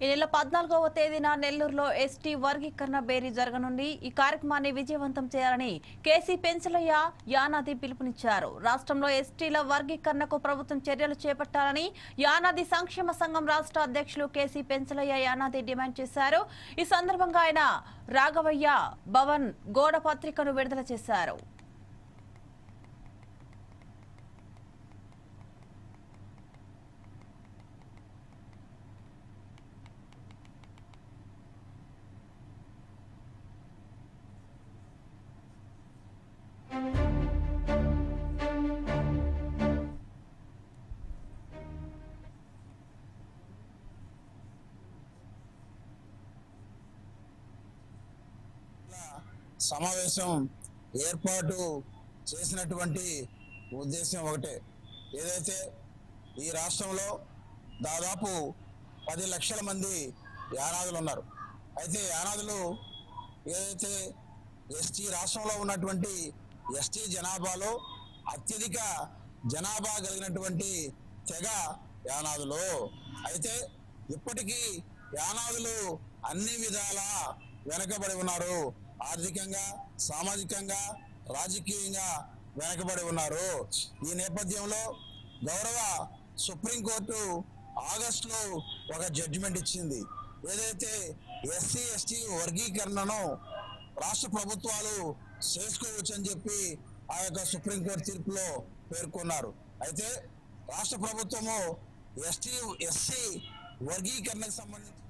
ఈ నెల పద్నాలుగవ తేదీన నెల్లూరులో ఎస్టీ వర్గీకరణ బేరీ జరగనుంది. ఈ కార్యక్రమాన్ని విజయవంతం చేయాలని కేసీ పెన్సిలయ్య యానాది పిలుపునిచ్చారు. రాష్ట్రంలో ఎస్టీల వర్గీకరణకు ప్రభుత్వం చర్యలు చేపట్టాలని యానాది సంక్షేమ సంఘం రాష్ట్ర అధ్యక్షులు కేసీ పెన్సిలయ్య యానాది డిమాండ్ చేశారు. ఈ సందర్భంగా ఆయన రాఘవయ్య భవన్ గోడ పత్రికను విడుదల చేశారు. సమావేశం ఏర్పాటు చేసినటువంటి ఉద్దేశం ఒకటే. ఏదైతే ఈ రాష్ట్రంలో దాదాపు పది లక్షల మంది యానాదులు ఉన్నారు. అయితే యానాదులు ఏదైతే ఎస్టీ రాష్ట్రంలో ఉన్నటువంటి ఎస్టీ జనాభాలో అత్యధిక జనాభా కలిగినటువంటి తెగ యానాదులు. అయితే ఇప్పటికీ యానాదులు అన్ని విధాల వెనకబడి ఉన్నారు. ఆర్థికంగా సామాజికంగా రాజకీయంగా వెనకబడి ఉన్నారు. ఈ నేపథ్యంలో గౌరవ సుప్రీంకోర్టు ఆగస్టులో ఒక జడ్జిమెంట్ ఇచ్చింది. ఏదైతే ఎస్సీ ఎస్టీ వర్గీకరణను రాష్ట్ర ప్రభుత్వాలు చేసుకోవచ్చని చెప్పి ఆ యొక్క సుప్రీంకోర్టు తీర్పులో పేర్కొన్నారు. అయితే రాష్ట్ర ప్రభుత్వము ఎస్టీ ఎస్సీ వర్గీకరణకు సంబంధించి